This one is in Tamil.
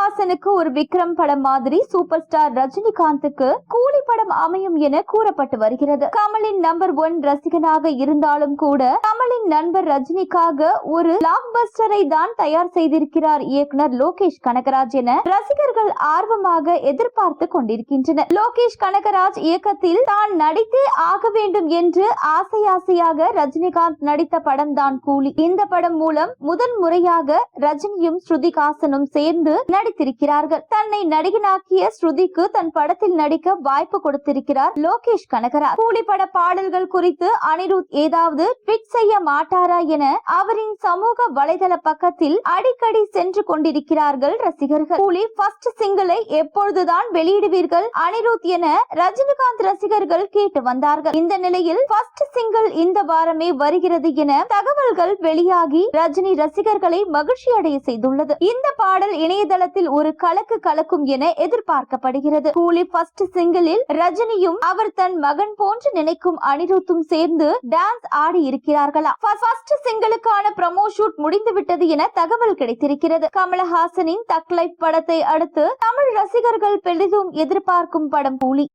கமல்ஹாசனுக்கு ஒரு விக்ரம் படம் மாதிரி சூப்பர் ஸ்டார் ரஜினிகாந்துக்கு கூலி படம் அமையும் என கூறப்பட்டு வருகிறது. கமலின் நம்பர் ஒன் ரசிகனாக இருந்தாலும் கூட கமலின் நண்பர் ரஜினிக்காக ஒரு பிளாக் பஸ்டரை தான் தயார் செய்திருக்கிறார் இயக்குனர் லோகேஷ் கனகராஜ் என ரசிகர்கள் ஆர்வமாக எதிர்பார்த்து கொண்டிருக்கின்றனர். லோகேஷ் கனகராஜ் இயக்கத்தில் தான் நடித்தே ஆக வேண்டும் என்று ஆசை ஆசையாக ரஜினிகாந்த் நடித்த படம் தான் கூலி. இந்த படம் மூலம் முதன் முறையாக ரஜினியும் ஸ்ருதிகாசனும் சேர்ந்து நடித்திருக்கிறார்கள். தன்னை நடிகனாக்கிய ஸ்ருதிக்கு தன் படத்தில் நடிக்க வாய்ப்பு கொடுத்திருக்கிறார் லோகேஷ் கனகராஜ். கூலி பட பாடல்கள் குறித்து அனிருத் ஏதாவது ட்விட் செய்ய மாட்டாரா என அவரின் சமூக வலைதள பக்கத்தில் அடிக்கடி சென்று கொண்டிருக்கிறார்கள் ரசிகர்கள். கூலி ஃபர்ஸ்ட் சிங்கிளை எப்பொழுதுதான் வெளியிடுவீர்கள்? அனிருத் என ரஜினிகாந்த் ரசிகர்கள் கேட்டு வந்தார்கள். இந்த நிலையில் ஃபர்ஸ்ட் சிங்கிள் இந்த வாரமே வருகிறது என தகவல்கள் வெளியாகி ரஜினி ரசிகர்களை மகிழ்ச்சி அடைய செய்துள்ளது. இந்த பாடல் இணையதளத்தில் ஒரு கலக்கு கலக்கும் என எதிர்பார்க்கப்படுகிறது. கூலி ஃபர்ஸ்ட் சிங்கிளில் ரஜினியும் அவர் தன் மகன் போன்று நினைக்கும் அனிருத்தும் சேர்ந்து டான்ஸ் ஆடி இருக்கிறார்களா. ஃபர்ஸ்ட் சிங்கிளுக்கான ப்ரமோ ஷூட் முடிந்து விட்டது என தகவல் கிடைத்திருக்கிறது. கமலஹாசனின் தக் லைஃப் படத்தை அடுத்து தமிழ் ரசிகர்கள் பெரிதும் எதிர்பார்க்கும் படம் கூலி.